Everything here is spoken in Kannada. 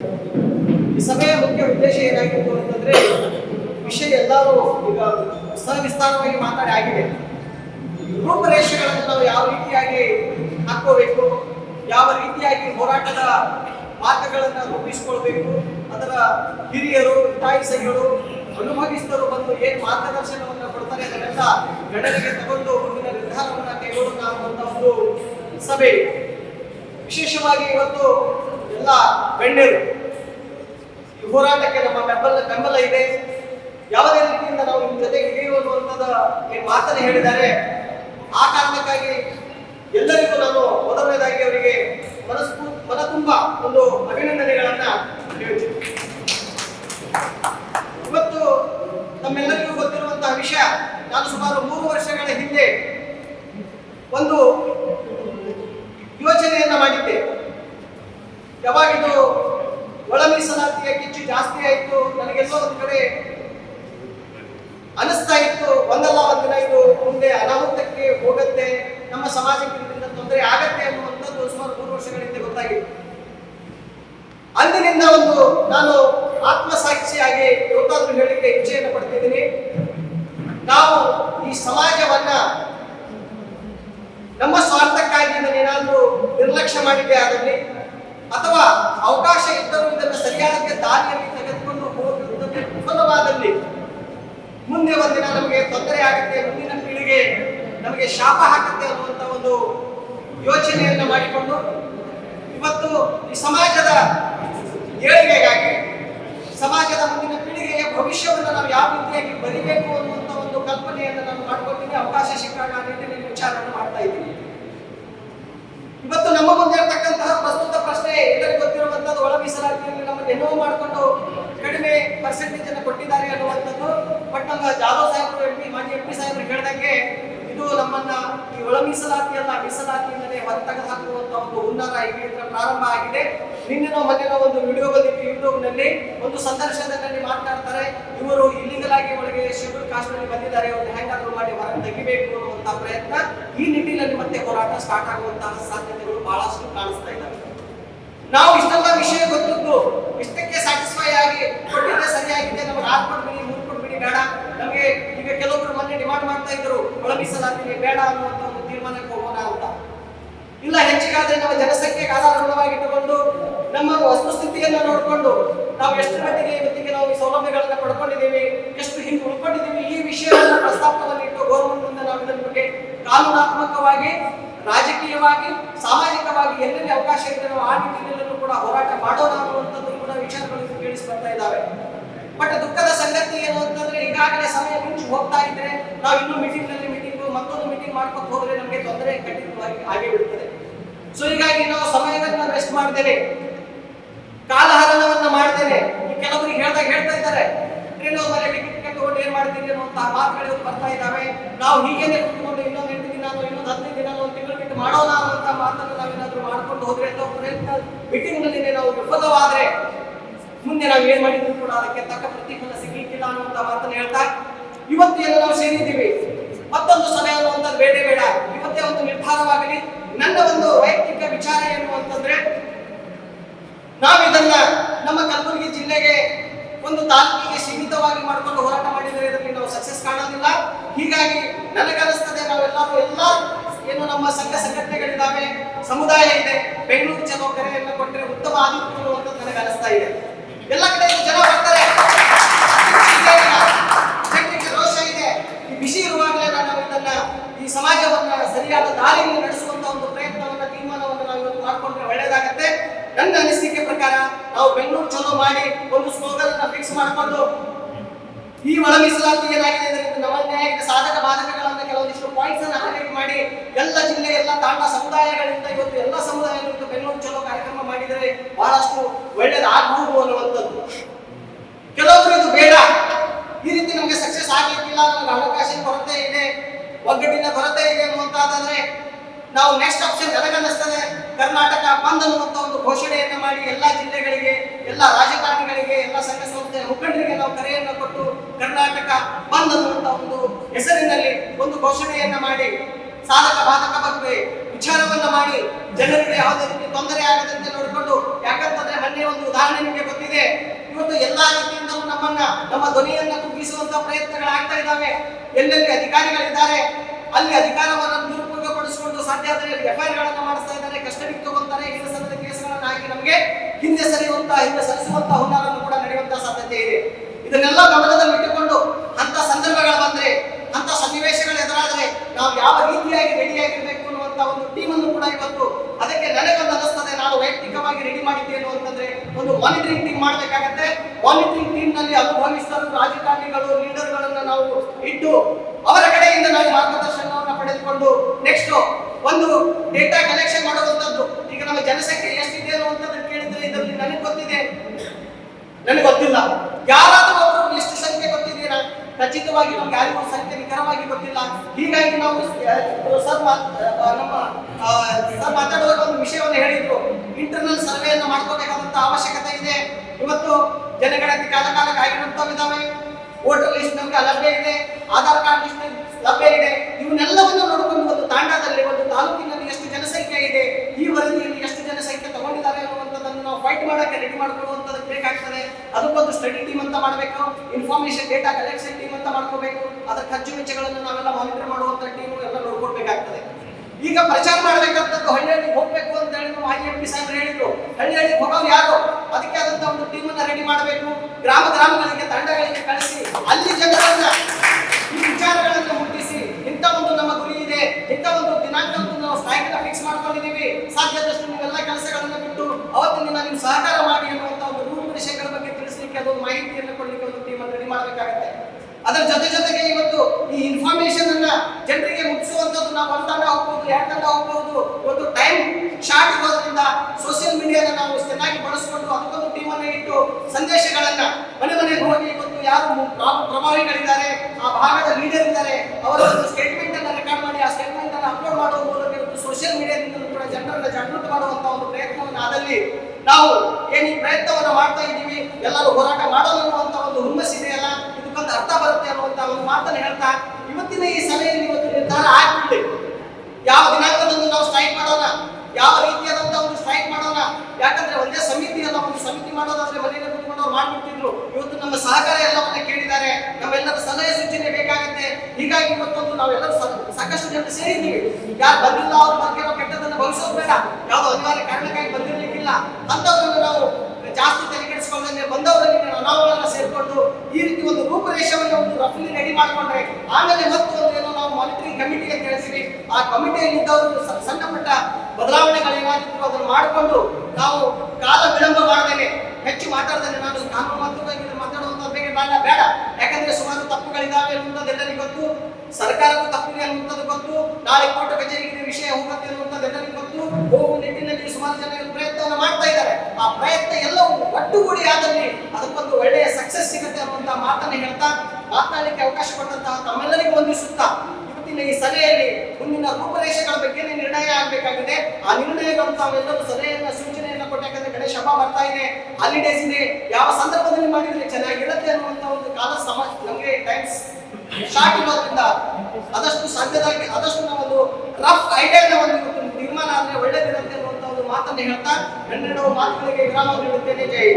ಈ ಸಭೆಯ ಮುಖ್ಯ ಉದ್ದೇಶ ಏನಾಗಿತ್ತು ಅಂತಂದ್ರೆ, ವಿಷಯ ಎಲ್ಲರೂ ಈಗ ಸವಿಸ್ತಾರವಾಗಿ ಮಾತಾಡಿ ಆಗಿದೆ. ರೂಪರೇಷೆಗಳನ್ನು ನಾವು ಯಾವ ರೀತಿಯಾಗಿ ಹಾಕೋಬೇಕು, ಯಾವ ರೀತಿಯಾಗಿ ಹೋರಾಟದ ಮಾರ್ಗಗಳನ್ನು ರೂಪಿಸಿಕೊಳ್ಬೇಕು, ಅದರ ಹಿರಿಯರು ತಾಯಿಸಗಳು ಅನುಭವಿಸಿದರು ಬಂದು ಏನು ಮಾರ್ಗದರ್ಶನವನ್ನು ಕೊಡ್ತಾರೆ ಅದನ್ನೆಲ್ಲ ಗಣನೆಗೆ ತಗೊಂಡು ಮುಂದಿನ ನಿರ್ಧಾರವನ್ನು ಅನ್ನುವಂಥ ಒಂದು ಸಭೆ. ವಿಶೇಷವಾಗಿ ಇವತ್ತು ಎಲ್ಲ ಗಣ್ಯರು ಈ ಹೋರಾಟಕ್ಕೆ ನಮ್ಮ ಬೆಂಬಲ ಬೆಂಬಲ ಇದೆ. ಯಾವುದೇ ರೀತಿಯಿಂದ ನಾವು ನಿಮ್ಮ ಜೊತೆಗೆ ಅನ್ನುವಂಥದ್ದು ಏನು ಮಾತನ್ನು ಹೇಳಿದ್ದಾರೆ. ಆ ಕಾರಣಕ್ಕಾಗಿ ಎಲ್ಲರಿಗೂ ನಾನು ಮೊದಲನೇದಾಗಿ ಅವರಿಗೆ ಮನಸ್ಸು ಮನ ತುಂಬ ಒಂದು ಅಭಿನಂದನೆಗಳನ್ನ ಹೇಳ್ತೀನಿ. ಇವತ್ತು ನಮ್ಮೆಲ್ಲರಿಗೂ ಗೊತ್ತಿರುವಂತಹ ವಿಷಯ, ನಾನು ಸುಮಾರು ಮೂರು ವರ್ಷಗಳ ಹಿಂದೆ ಒಂದು ಯೋಚನೆಯನ್ನ ಮಾಡಿದ್ದೆ. ಯಾವಾಗಿದು ಒಳ ಮೀಸಲಾತಿಯ ಕಿಚ್ಚು ಜಾಸ್ತಿ ಆಯಿತು, ನನಗೆಲ್ಲೋ ಒಂದು ಕಡೆ ಅನಿಸ್ತಾ ಇತ್ತು. ಒಂದಲ್ಲ ಒಂದು ದಿನ ಇದು ಮುಂದೆ ಅನಾಹುತಕ್ಕೆ ಹೋಗುತ್ತೆ, ನಮ್ಮ ಸಮಾಜಕ್ಕೆ ತೊಂದರೆ ಆಗತ್ತೆ ಅನ್ನುವಂಥದ್ದು ಸುಮಾರು ಮೂರು ವರ್ಷಗಳ ಹಿಂದೆ ಗೊತ್ತಾಗಿತ್ತು ಅಂದಿನಿಂದ ಒಂದು ನಾನು ಆತ್ಮಸಾಕ್ಷಿಯಾಗಿ ಇವತ್ತಾದ್ರೂ ಹೇಳಿಕೆ ಇಚ್ಛೆಯನ್ನು ಪಡ್ತಿದ್ದೀನಿ. ನಾವು ಈ ಸಮಾಜವನ್ನ ನಮ್ಮ ಸ್ವಾರ್ಥಕ್ಕಾಗಿ ಏನಾದರೂ ನಿರ್ಲಕ್ಷ್ಯ ಮಾಡಿದ್ದೆ ಆದಲ್ಲಿ ಅಥವಾ ಅವಕಾಶ ಇದ್ದರೂ ಇದನ್ನು ಸರಿಯಾದ ದಾರಿಯಲ್ಲಿ ತೆಗೆದುಕೊಂಡು ಹೋಗುವುದಕ್ಕೆ ವಿಫಲವಾದಲ್ಲಿ ಮುಂದೆ ಒಂದಿನ ನಮಗೆ ತೊಂದರೆ ಆಗುತ್ತೆ, ಮುಂದಿನ ಪೀಳಿಗೆ ನಮಗೆ ಶಾಪ ಹಾಕುತ್ತೆ ಅನ್ನುವಂಥ ಒಂದು ಯೋಚನೆಯನ್ನು ಮಾಡಿಕೊಂಡು ಇವತ್ತು ಈ ಸಮಾಜದ ಏಳಿಗೆಗಾಗಿ, ಸಮಾಜದ ಮುಂದಿನ ಪೀಳಿಗೆಗೆ ಭವಿಷ್ಯವನ್ನು ನಾವು ಯಾವ ರೀತಿಯಾಗಿ ಬರಿಬೇಕು ಅನ್ನುವಂಥ ಒಂದು ಕಲ್ಪನೆಯನ್ನು ನಾನು ಮಾಡಿಕೊಂಡಿದ್ದೀನಿ ಅವಕಾಶ ಸಿಕ್ಕಾಗ ಆ ವಿಚಾರವನ್ನು ಮಾಡ್ತಾ ಇದ್ದೀನಿ ಇವತ್ತು ನಮ್ಮ ಮುಂದೆ ಇರತಕ್ಕಂತಹ ಪ್ರಸ್ತುತ ಪ್ರಶ್ನೆ ಎಲ್ಲರಿಗೂ ಗೊತ್ತಿರುವಂತದ್ದು ಒಳ ನಮ್ಮನ್ನು ಮಾಡಿಕೊಂಡು ಕಡಿಮೆ ಪರ್ಸೆಂಟೇಜ್ ಅನ್ನು ಕೊಟ್ಟಿದ್ದಾರೆ ಅನ್ನುವಂಥದ್ದು ಬಟ್ ನಮ್ಮ ಜಾಧವ್ ಸಾಹೇಬರು, ಎಂ ಪಿ, ಮಾಜಿ ಎಂ ಪಿ ಸಾಹೇಬರು ಹೇಳಿದಂಗೆ ಇದು ನಮ್ಮನ್ನ ಈ ಒಳ ಮೀಸಲಾತಿಯನ್ನ ಮೀಸಲಾತಿಯಿಂದಲೇ ಹೊರ ಹಾಕುವಂತ ಒಂದು ಹುನ್ನಾರ ಈಗ ಪ್ರಾರಂಭ ಆಗಿದೆ. ನಿನ್ನೆ ನಾವು ಮೊನ್ನೆ ಒಂದು ವಿಡಿಯೋ ಬಂದಿತ್ತು ಯೂಟ್ಯೂಬ್ನಲ್ಲಿ ಒಂದು ಸಂದರ್ಶನದಲ್ಲಿ ಮಾತನಾಡ್ತಾರೆ, ಇವರು ಇಲ್ಲಿಗಲ್ ಆಗಿ ಒಳಗೆ ಶೆಡ್ಯೂಲ್ ಕಾಸ್ಟ್ ಬಂದಿದ್ದಾರೆ, ಅವ್ರನ್ನ ಹೆಂಗಾದ್ರೂ ಮಾಡಿ ಹೊರ ತೆಗಿಬೇಕು ಅನ್ನುವಂತ ಪ್ರಯತ್ನ ಈ ನಿಟ್ಟಿನಲ್ಲಿ ಮತ್ತೆ ಹೋರಾಟ ಸ್ಟಾರ್ಟ್ ಆಗುವಂತಹ ಸಾಧ್ಯತೆಗಳು ಬಹಳಷ್ಟು ಕಾಣಿಸ್ತಾ ಇದ್ದಾವೆ ನಾವು ಇಷ್ಟೆಲ್ಲ ವಿಷಯ ಗೊತ್ತಿದ್ದು ಇಷ್ಟಕ್ಕೆ ಸ್ಯಾಟಿಸ್ಫೈ ಆಗಿ ಕೊಟ್ಟಿದ್ದೆ ಸರಿಯಾಗಿದೆ ನಮಗೆ ಆರು ಕೊಟ್ಬಿಡಿ ಮೂರು ಕೊಟ್ಬಿಡಿ ಬೇಡ ನಮಗೆ ಈಗ ಕೆಲವೊಬ್ರು ಮೊನ್ನೆ ಡಿಮಾಂಡ್ ಮಾಡ್ತಾ ಇದ್ರು ಒಳ ಮೀಸಲಾತಿಗೆ ಬೇಡ ಅನ್ನುವಂತ ಒಂದು ತೀರ್ಮಾನಕ್ಕೆ ಹೋಗೋಣ ಅಂತ ಇಲ್ಲ ಹೆಚ್ಚಿಗಾದ್ರೆ ನಮ್ಮ ಜನಸಂಖ್ಯೆಗೆ ಆಧಾರವಾಗಿಟ್ಟುಕೊಂಡು ನಮ್ಮ ವಸ್ತುಸ್ಥಿತಿಯನ್ನ ನೋಡಿಕೊಂಡು ನಾವು ಎಷ್ಟು ಮಟ್ಟಿಗೆ ಇವತ್ತಿಗೆ ನಾವು ಈ ಸೌಲಭ್ಯಗಳನ್ನ ಪಡ್ಕೊಂಡಿದ್ದೀವಿ, ಎಷ್ಟು ಹಿಂದೆ ಉಳ್ಕೊಂಡಿದ್ದೀವಿ ಈ ವಿಷಯವನ್ನು ಪ್ರಸ್ತಾಪದಲ್ಲಿ ಇಟ್ಟು ಗೌರ್ಮೆಂಟ್ ಮುಂದೆ ನಾವು ಇದರ ಬಗ್ಗೆ ಕಾನೂನಾತ್ಮಕವಾಗಿ, ರಾಜಕೀಯವಾಗಿ, ಸಾಮಾಜಿಕವಾಗಿ ಎಲ್ಲೆಲ್ಲಿ ಅವಕಾಶ ಇದೆ ನಾವು ಆ ನಿಟ್ಟಿನಲ್ಲೂ ಕೂಡ ಹೋರಾಟ ಮಾಡೋಣ ಅನ್ನುವಂಥದ್ದು ಕೂಡ ವಿಚಾರಗಳು ಕೇಳಿಸಿ ಬರ್ತಾ ಇದ್ದಾವೆ. ಬಟ್ ದುಃಖದ ಸಂಗತಿ ಏನು ಅಂತಂದ್ರೆ ಈಗಾಗಲೇ ಸಮಯ ಮುಂಚೆ ಹೋಗ್ತಾ ಇದ್ರೆ ನಾವು ಇನ್ನೂ ಮೀಟಿಂಗ್ನಲ್ಲಿ ಮೀಟಿಂಗ್, ಮತ್ತೊಂದು ಮೀಟಿಂಗ್ ಮಾಡ್ಕೊಂಡು ಹೋದ್ರೆ ನಮಗೆ ತೊಂದರೆ ಖಂಡಿತವಾಗಿ ಆಗೇ ಬಿಡುತ್ತದೆ ಸೊ ಹೀಗಾಗಿ ನಾವು ಸಮಯವನ್ನು ವೆಸ್ಟ್ ಮಾಡ್ತೇನೆ ಕಾಲಹರಣವನ್ನ ಮಾಡ್ತೇನೆ. ಕೆಲವರಿಗೆ ಹೇಳ್ದಾಗ ಹೇಳ್ತಾ ಇದ್ದಾರೆ. ಟ್ರೈನ್ ಮೇಲೆ ಟಿಕೆಟ್ ಕಟ್ಟಿಕೊಂಡು ಏನ್ ಮಾಡ್ತೀನಿ ಅನ್ನುವಂತಹ ಮಾತುಗಳು ಬರ್ತಾ ಇದ್ದಾವೆ. ನಾವು ಹೀಗೇನೆ ಕುತ್ಕೊಂಡು ಇನ್ನೊಂದು ಎಂಟು ದಿನ ಇನ್ನೊಂದು ಹದಿನೈದು ದಿನ ಒಂದು ತಿಂಗಳು ಬಿಟ್ಟು ಮಾಡೋಣ ಅನ್ನುವಂತ ಮಾತನ್ನು ನಾವೇನಾದ್ರೂ ಮಾಡ್ಕೊಂಡು ಹೋದ್ರೆ ಅಥವಾ ಪ್ರಯತ್ನ ಮೀಟಿಂಗ್ನಲ್ಲಿ ನಾವು ವಿಫಲವಾದ್ರೆ ಮುಂದೆ ನಾವು ಏನ್ ಮಾಡಿದ್ರು ಕೂಡ ಅದಕ್ಕೆ ತಕ್ಕ ಪ್ರತಿಫಲ ಸಿಗ್ಲಿಕ್ಕಿಲ್ಲ ಅನ್ನುವಂತ ಮಾತನ್ನು ಹೇಳ್ತಾ ಇವತ್ತು ನಾವು ಸೇರಿದ್ದೀವಿ. ಮತ್ತೊಂದು ಸಮಯ ಅನ್ನುವಂಥದ್ದು ಬೇಡ ಬೇಡ. ಇವತ್ತೇ ಒಂದು ನಿರ್ಧಾರವಾಗಲಿ. ನನ್ನ ಒಂದು ವೈಯಕ್ತಿಕ ವಿಚಾರ ಏನು ಅಂತಂದ್ರೆ ನಾವು ಇದನ್ನ ನಮ್ಮ ಕಲಬುರಗಿ ಜಿಲ್ಲೆಗೆ ಒಂದು ತಾಲೂಕಿಗೆ ಸೀಮಿತವಾಗಿ ಮಾಡಿಕೊಂಡು ಹೋರಾಟ ಮಾಡಿದರೆ ಇದರಲ್ಲಿ ನಾವು ಸಕ್ಸಸ್ ಕಾಣೋದಿಲ್ಲ. ಹೀಗಾಗಿ ನನಗನಿಸ್ತದೆ ನಾವೆಲ್ಲರೂ ಎಲ್ಲ ಏನು ನಮ್ಮ ಸಂಘ ಸಂಘಟನೆಗಳಿದ್ದಾವೆ, ಸಮುದಾಯ ಇದೆ, ಬೆಂಗಳೂರು ಜನ ಕರೆಯನ್ನು ಕೊಟ್ಟರೆ ಉತ್ತಮ ಆದಿತ್ಯಗಳು ಅಂತ ನನಗೆ ಅನಿಸ್ತಾ ಇದೆ. ಎಲ್ಲ ಕಡೆ ಜನ ಬರ್ತಾರೆ. ರೋಷ ಇದೆ. ಈ ಬಿಸಿ ಇರುವಾಗಲೇ ನಾವು ಇದನ್ನ ಈ ಸಮಾಜವನ್ನ ಸರಿಯಾದ ದಾರಿಯಲ್ಲಿ ನಡೆಸುವಂತ ಒಂದು ಪ್ರಯತ್ನವನ್ನ, ತೀರ್ಮಾನವನ್ನು ನಾವು ಇವತ್ತು ಮಾಡ್ಕೊಂಡ್ರೆ ಒಳ್ಳೇದಾಗತ್ತೆ. ನನ್ನ ಅನಿಸಿಕೆ ಪ್ರಕಾರ ನಾವು ಬೆಂಗಳೂರು ಚಲೋ ಮಾಡಿ ಒಂದು ಸ್ಲೋಗನ್ ಅನ್ನ ಫಿಕ್ಸ್ ಮಾಡಿಕೊಂಡು ಈ ಒಳ ಮೀಸಲಾತಿ ಏನಾಗಿದೆ ನಮ್ಮ ನ್ಯಾಯಕ್ಕೆ ಸಾಧಕ ಬಾಧಕಗಳನ್ನ ಕೆಲವೊಂದಿಷ್ಟು ಪಾಯಿಂಟ್ಸ್ ಅನ್ನ ಹೈಲೈಟ್ ಮಾಡಿ ಎಲ್ಲ ಜಿಲ್ಲೆ, ಎಲ್ಲ ತಾಂಡ ಸಮುದಾಯಗಳಿಂದ ಇವತ್ತು ಎಲ್ಲ ಸಮುದಾಯಗಳಿಂದ ಬೆಂಗಳೂರು ಚಲೋ ಕಾರ್ಯಕ್ರಮ ಮಾಡಿದರೆ ಬಹಳಷ್ಟು ಒಳ್ಳೇದಾಗಬಹುದು ಅನ್ನುವಂಥದ್ದು. ಕೆಲವೊಬ್ರು ಇದು ಬೇಡ. ಈ ರೀತಿ ನಮಗೆ ಸಕ್ಸಸ್ ಆಗ್ಲಿಕ್ಕಿಲ್ಲ, ನಮ್ಗೆ ಹಣಕಾಸಿನ ಕೊರತೆ ಇದೆ, ಒಗ್ಗಟ್ಟಿನ ಕೊರತೆ ಇದೆ ಅನ್ನುವಂತಾದ್ರೆ ನಾವು ನೆಕ್ಸ್ಟ್ ಆಪ್ಷನ್ ಎದಗನ್ನಿಸ್ತದೆ ಕರ್ನಾಟಕ ಬಂದ್ ಅನ್ನುವಂಥ ಒಂದು ಘೋಷಣೆಯನ್ನು ಮಾಡಿ ಎಲ್ಲ ಜಿಲ್ಲೆಗಳಿಗೆ, ಎಲ್ಲ ರಾಜಕಾರಣಿಗಳಿಗೆ, ಎಲ್ಲ ಸಂಘ ಸಂಸ್ಥೆಯ ಮುಖಂಡರಿಗೆ ನಾವು ಕರೆಯನ್ನು ಕೊಟ್ಟು ಕರ್ನಾಟಕ ಬಂದ್ ಅನ್ನುವಂಥ ಒಂದು ಹೆಸರಿನಲ್ಲಿ ಒಂದು ಘೋಷಣೆಯನ್ನ ಮಾಡಿ ಸಾಧಕ ಬಾಧಕ ಬಗ್ಗೆ ವಿಚಾರವನ್ನ ಮಾಡಿ ಜನರಿಗೆ ಯಾವುದೇ ರೀತಿ ತೊಂದರೆ ಆಗದಂತೆ ನೋಡಿಕೊಂಡು, ಯಾಕಂತಂದ್ರೆ ಮೊನ್ನೆ ಒಂದು ಉದಾಹರಣೆ ನಿಮಗೆ ಗೊತ್ತಿದೆ. ಇವತ್ತು ಎಲ್ಲಾ ರೀತಿಯಿಂದಲೂ ನಮ್ಮನ್ನ, ನಮ್ಮ ಧ್ವನಿಯನ್ನ ಕುಗ್ಗಿಸುವಂತ ಪ್ರಯತ್ನಗಳಾಗ್ತಾ ಇದ್ದಾವೆ. ಎಲ್ಲೆಲ್ಲಿ ಅಧಿಕಾರಿಗಳಿದ್ದಾರೆ, ಅಲ್ಲಿ ಅಧಿಕಾರವನ್ನು ಸಾಧ್ಯ ಆದರೆ ಎಫ್ಐಆರ್ ಗಳನ್ನ ಮಾಡಿಸ್ತಾ ಇದ್ದಾರೆ ಕಸ್ಟಡಿಗೆ ತಗೊಂತಾರೆ ಸಲ್ಲದ ಕೇಸ್ಗಳನ್ನ ಹಾಕಿ ನಮಗೆ ಹಿಂದೆ ಸರಿಯುವಂತ, ಹಿಂದೆ ಸಲ್ಲಿಸುವಂತಹ ಹುನ್ನಾರನ್ನು ಕೂಡ ನಡೆಯುವಂತ ಸಾಧ್ಯತೆ ಇದೆ. ಇದನ್ನೆಲ್ಲ ಗಮನದಲ್ಲಿಟ್ಟುಕೊಂಡು ಅಂತ ಸಂದರ್ಭಗಳು ಬಂದ್ರೆ ಅಂತ ಸನ್ನಿವೇಶಗಳು ಎದುರಾದ್ರೆ ನಾವು ಯಾವ ರೀತಿಯಾಗಿ ರೆಡಿಯಾಗಿರ್ಬೇಕು ಅನ್ನುವಂತ ಒಂದು ಟೀಮ್ ಅನ್ನು ಕೂಡ ಇವತ್ತು ಅದಕ್ಕೆ ನನಗೊಂದು ಅನಿಸ್ತದೆ ನಾನು ವೈಯಕ್ತಿಕವಾಗಿ ರೆಡಿ ಮಾಡಿದ್ದೇನು ಅಂತಂದ್ರೆ ಒಂದು ಮಾನಿಟರಿಂಗ್ ಟೀಮ್ ಮಾಡಬೇಕಾಗತ್ತೆ. ಮಾನಿಟರಿಂಗ್ ಟೀಮ್ನಲ್ಲಿ ಅನುಭವಿಸಿದ ರಾಜಕಾರಣಿಗಳು ಲೀಡರ್ಗಳನ್ನ ನಾವು ಇಟ್ಟು ಅವರ ಕಡೆಯಿಂದ ನಾವು ಮಾರ್ಗದರ್ಶನವನ್ನು ಪಡೆದುಕೊಂಡು ನೆಕ್ಸ್ಟ್ ಒಂದು ಡೇಟಾ ಕಲೆಕ್ಷನ್ ಮಾಡುವಂತದ್ದು ಈಗ ನಮ್ಮ ಜನಸಂಖ್ಯೆ ಎಷ್ಟಿದೆ ಅನ್ನುವಂಥದ್ದು ಕೇಳಿದ್ರೆ ಇದರಲ್ಲಿ ನನಗೆ ಗೊತ್ತಿದೆ. ನನಗೆ ಗೊತ್ತಿಲ್ಲ. ಯಾರಾದರೂ ಒಬ್ಬರು ಎಷ್ಟು ಸಂಖ್ಯೆ ಗೊತ್ತಿದ್ದೀರಾ ಖಚಿತವಾಗಿ ನಮ್ಗೆ ಯಾರಿಗೂ ಸಂಖ್ಯೆ ನಿಖರವಾಗಿ ಗೊತ್ತಿಲ್ಲ. ಹೀಗಾಗಿ ನಾವು ಸರ್ ನಮ್ಮ ಸರ್ ಮಾತಾಡುವಾಗ ಒಂದು ವಿಷಯವನ್ನು ಹೇಳಿದ್ರು. ಇಂಟರ್ನಲ್ ಸರ್ವೆಯನ್ನು ಮಾಡ್ಕೋಬೇಕಾದಂತ ಅವಶ್ಯಕತೆ ಇದೆ. ಇವತ್ತು ಜನಗಣತಿ ಕಾಲ ಕಾಲಕ್ಕೆ ಆಗಿರುವಂತವು ಇದಾವೆ ವೋಟರ್ ಲಿಸ್ಟ್ ನಮ್ಗೆ ಲಭ್ಯ ಇದೆ. ಆಧಾರ್ ಕಾರ್ಡ್ ಲಿಸ್ಟ್ ಲಭ್ಯ ಇದೆ. ಇವನ್ನೆಲ್ಲವನ್ನು ನೋಡಿಕೊಂಡು ಒಂದು ತಾಂಡದಲ್ಲಿ ಒಂದು ತಾಲೂಕಿನಲ್ಲಿ ಎಷ್ಟು ಜನಸಂಖ್ಯೆ ಇದೆ ಈ ವರದಿಯಲ್ಲಿ ಎಷ್ಟು ಜನಸಂಖ್ಯೆ ತಗೊಂಡಿದ್ದಾರೆ ಅನ್ನುವಂಥದ್ದನ್ನು ನಾವು ಫೈಟ್ ಮಾಡೋಕ್ಕೆ ರೆಡಿ ಮಾಡ್ಕೊಳ್ಳುವಂಥದ್ದು ಬೇಕಾಗ್ತದೆ. ಅದಕ್ಕೊಂದು ಸ್ಟಡಿ ಟೀಮ್ ಅಂತ ಮಾಡಬೇಕು ಇನ್ಫಾರ್ಮೇಶನ್ ಡೇಟಾ ಕಲೆಕ್ಷನ್ ಟೀಮ್ ಅಂತ ಮಾಡ್ಕೋಬೇಕು. ಅದರ ಖರ್ಚು ವೆಚ್ಚಗಳನ್ನು ನಾವೆಲ್ಲ ಮಾನಿಟರ್ ಮಾಡುವಂಥ ಟೀಮ್ ಎಲ್ಲ ನೋಡ್ಕೊಳ್ಬೇಕಾಗ್ತದೆ. ಈಗ ಪ್ರಚಾರ ಮಾಡಬೇಕಂತದ್ದು ಹಳ್ಳಿ ಹಳ್ಳಿಗೆ ಹೋಗ್ಬೇಕು ಅಂತ ಹೇಳಿ ಮಾಜಿ ಎಂ ಪಿ ಸಾಹೇಬ್ರು ಹೇಳಿದ್ರು. ಹಳ್ಳಿ ಹಳ್ಳಿಗೆ ಹೋಗೋರು ಯಾರು? ಅದಕ್ಕೆ ಆದಂತ ಒಂದು ಟೀಮ್ ಅನ್ನ ರೆಡಿ ಮಾಡಬೇಕು. ಗ್ರಾಮ ಗ್ರಾಮಗಳಿಗೆ ತಂಡಗಳಿಗೆ ಕಳಿಸಿ. ಅಲ್ಲಿ ಜನರನ್ನ ಈ ವಿಚಾರಗಳನ್ನು ಮುಟ್ಟಿಸಿ ಇಂಥ ಒಂದು ನಮ್ಮ ಗುರಿ ಇದೆ ಇಂಥ ಒಂದು ದಿನಾಂಕವನ್ನು ನಾವು ಸ್ಥಾಯಿಕನ ಫಿಕ್ಸ್ ಮಾಡ್ಕೊಂಡಿದ್ದೀವಿ ಸಾಧ್ಯದಷ್ಟು ನೀವೆಲ್ಲ ಕೆಲಸಗಳನ್ನು ಬಿಟ್ಟು ಅವತ್ತಿನ ದಿನ ನೀವು ಸಹಕಾರ ಮಾಡಿ ಅನ್ನುವಂಥ ಒಂದು ರೂಪುರೇಷೆಗಳ ಬಗ್ಗೆ ತಿಳಿಸ್ಲಿಕ್ಕೆ ಅದೊಂದು ಮಾಹಿತಿಯನ್ನು ಕೊಡ್ಲಿಕ್ಕೆ ಒಂದು ಟೀಮ್ ಅನ್ನು ರೆಡಿ ಮಾಡಬೇಕಾಗತ್ತೆ ಅದರ ಜೊತೆ ಜೊತೆಗೆ ಇವತ್ತು ಈ ಇನ್ಫಾರ್ಮೇಶನ್ ಅನ್ನ ಜನರಿಗೆ ಮುಟ್ಟಿಸುವಂತದ್ದು ನಾವು ಒಂದು ತಂಡ ಹೋಗ್ಬೋದು ಎರಡು ತಂಡ ಹೋಗ್ಬೋದು. ಒಂದು ಟೈಮ್ ಶಾರ್ಟ್ ಇರೋದ್ರಿಂದ ಸೋಷಿಯಲ್ ಮೀಡಿಯಾನ ನಾವು ಚೆನ್ನಾಗಿ ಬಳಸಿಕೊಂಡು ಅದಕ್ಕೊಂದು ಟೀಮ್ ಅನ್ನ ಇಟ್ಟು ಸಂದೇಶಗಳನ್ನ ಮನೆ ಮನೆಗೆ ಹೋಗಿ ಇವತ್ತು ಯಾರು ಪ್ರಭಾವಿಗಳಿದ್ದಾರೆ, ಆ ಭಾಗದ ಲೀಡರ್ ಇದ್ದಾರೆ, ಅವರ ಒಂದು ಸ್ಟೇಟ್ಮೆಂಟ್ ಅನ್ನ ರೆಕಾರ್ಡ್ ಮಾಡಿ, ಆ ಸ್ಟೇಟ್ಮೆಂಟ್ ಅನ್ನ ಅಪ್ಲೋಡ್ ಮಾಡುವ ಮೂಲಕ ಇವತ್ತು ಸೋಷಿಯಲ್ ಮೀಡಿಯಾದಿಂದ ಕೂಡ ಜನರನ್ನ ಜಾಗೃತ ಮಾಡುವಂತ ಒಂದು ಪ್ರಯತ್ನವನ್ನು ಆದಲ್ಲಿ ನಾವು ಏನು ಈ ಪ್ರಯತ್ನವನ್ನ ಮಾಡ್ತಾ ಇದ್ದೀವಿ, ಎಲ್ಲರೂ ಹೋರಾಟ ಮಾಡೋಣ ಅನ್ನುವಂತ ಒಂದು ಹುಮ್ಮಸ್ ಇದೆಯಲ್ಲ ಇದಕ್ಕೊಂದು ಅರ್ಥ ಬರುತ್ತೆ ಅನ್ನುವಂತ ಒಂದು ಮಾತನ್ನು ಹೇಳ್ತಾ ಇವತ್ತಿನ ಈ ಸಭೆಯಲ್ಲಿ ಇವತ್ತು ನಿರ್ಧಾರ ಆಗ್ಬಿಡ್ಲಿ ಯಾವ ದಿನಾಂಕದಂದು ನಾವು ಸ್ಟ್ರೈಕ್ ಮಾಡೋಣ? ಯಾವ ರೀತಿಯಾದಂತ ಒಂದು ಸ್ಟ್ರೈಕ್ ಮಾಡೋಣ? ಯಾಕಂದ್ರೆ ಒಂದೇ ಸಮಿತಿ ಅಲ್ಲ, ಒಂದು ಸಮಿತಿ ಮಾಡೋದಾದ್ರೆ ಮನೆಯಲ್ಲಿ ಕುತ್ಕೊಂಡು ಅವ್ರು ಇವತ್ತು ನಮ್ಮ ಸಹಕಾರ ಎಲ್ಲವನ್ನ ಕೇಳಿದ್ದಾರೆ. ನಮ್ಮೆಲ್ಲರ ಸಲಹೆ ಸೂಚನೆ ಬೇಕಾಗುತ್ತೆ. ಹೀಗಾಗಿ ಇವತ್ತೊಂದು ನಾವೆಲ್ಲರೂ ಸಾಕಷ್ಟು ಜನ ಸೇರಿದ್ದೀವಿ. ಯಾರು ಬಂದಿಲ್ಲ ಅವ್ರ ಬಗ್ಗೆ ನಾವು ಕೆಟ್ಟದನ್ನ ಭವಿಸೋದು ಬೇಡ ಯಾವುದೋ ಅನಿವಾರ್ಯ ಕಾರಣಕ್ಕಾಗಿ ಬಂದಿರ್ಲಿಕ್ಕಿಲ್ಲ ಅಂತವ್ರನ್ನ ನಾವು ಜಾಸ್ತಿ ತಲೆ ಕೆಡಿಸ್ಕೊಂಡ್ರೆ ಬಂದವರಲ್ಲಿ ನಾವೆಲ್ಲ ಸೇರ್ಕೊಂಡು ಈ ರೀತಿ ಒಂದು ರೂಪರೇಷವನ್ನು ಒಂದು ರಫ್ಲಿ ರೆಡಿ ಮಾಡ್ಕೊಂಡ್ರೆ ಆಮೇಲೆ ಮತ್ತೆ ಒಂದು ಏನೋ ನಾವು ಮಾನಿಟರಿಂಗ್ ಕಮಿಟಿ ಅಂತ ಹೇಳ್ತೀವಿ ಆ ಕಮಿಟಿಯಲ್ಲಿ ಇದ್ದವರು ಸಣ್ಣ ಪುಟ್ಟ ಬದಲಾವಣೆಗಳೇನಾಗಿದ್ರು ಅದನ್ನು ಮಾಡಿಕೊಂಡು ನಾವು ಕಾಲ ವಿಳಂಬ ಮಾಡದೇನೆ. ಹೆಚ್ಚು ಮಾತಾಡ್ದೇನೆ ನಾನು. ಕಾನೂನು ಮಾತುಕತೆ ಮಾತಾಡುವಂತ ಬೇಗ ಬೇಡ ಬೇಡ. ಯಾಕಂದ್ರೆ ಸುಮಾರು ತಪ್ಪುಗಳಿದ್ದಾವೆ ಅನ್ನುವಂಥದ್ದು ಎಲ್ಲರಿಗೂ ಗೊತ್ತು. ಸರ್ಕಾರಕ್ಕೂ ತಪ್ಪಿದೆ ಅನ್ನುವಂಥದ್ದು ಗೊತ್ತು. ನಾಳೆ ಕೋರ್ಟ್ ಕಚೇರಿಗೆ ವಿಷಯ ಹೋಗುತ್ತೆ ಅನ್ನುವಂಥದ್ದು ಎಲ್ಲರಿಗೂ ಗೊತ್ತು. ಹೋಗುವ ನಿಟ್ಟಿನಲ್ಲಿ ಸುಮಾರು ಜನ ಪ್ರಯತ್ನವನ್ನು ಮಾಡ್ತಾ ಇದ್ದಾರೆ. ಆ ಪ್ರಯತ್ನ ಎಲ್ಲವೂ ಒಟ್ಟುಗೂಡಿ ಆದಲ್ಲಿ ಅದಕ್ಕೊಂದು ಒಳ್ಳೆಯ ಸಕ್ಸಸ್ ಸಿಗುತ್ತೆ ಅನ್ನುವಂಥ ಮಾತನ್ನು ಹೇಳ್ತಾ ಮಾತನಾಡಲಿಕ್ಕೆ ಅವಕಾಶ ಕೊಟ್ಟಂತಹ ತಮ್ಮೆಲ್ಲರಿಗೂ ವಂದಿಸುತ್ತಾ ಇವತ್ತಿನ ಈ ಸಭೆಯಲ್ಲಿ ಮುಂದಿನ ರೂಪರೇಷೆಗಳ ಬಗ್ಗೆ ನಿರ್ಣಯ ಆಗಬೇಕಾಗಿದೆ, ಆ ನಿರ್ಣಯಗಳು ತಾವೆಲ್ಲರೂ ಸಭೆಯನ್ನ ಸೂಚನೆಯನ್ನ ಕೊಟ್ಟು, ಯಾಕಂದ್ರೆ ಗಣೇಶ ಹಬ್ಬ ಬರ್ತಾ ಇದೆ ಹಾಲಿಡೇಸ್ ಇದೆ, ಯಾವ ಸಂದರ್ಭದಲ್ಲಿ ಮಾಡಿದ್ರೆ ಚೆನ್ನಾಗಿರುತ್ತೆ ಅನ್ನುವಂತ ಒಂದು ಕಾಲ ಸಮ, ನಮಗೆ ಟೈಮ್ಸ್ ಶಾರ್ಟ್ ಇರೋದ್ರಿಂದ ಆದಷ್ಟು ಸಾಧ್ಯದಾಗಿ, ಆದಷ್ಟು ನಾವೊಂದು ರಫ್ ಐಡಿಯಾನ ಒಂದು ನಿರ್ಮಾಣ ಆದ್ರೆ ಒಳ್ಳೇದಿರುತ್ತೆ ಅನ್ನುವಂತ ಒಂದು ಮಾತನ್ನು ಹೇಳ್ತಾ ಹನ್ನೆರಡು ಮಾತುಗಳಿಗೆ ವಿರಾಮ ನೀಡುತ್ತೇನೆ. ಜೈ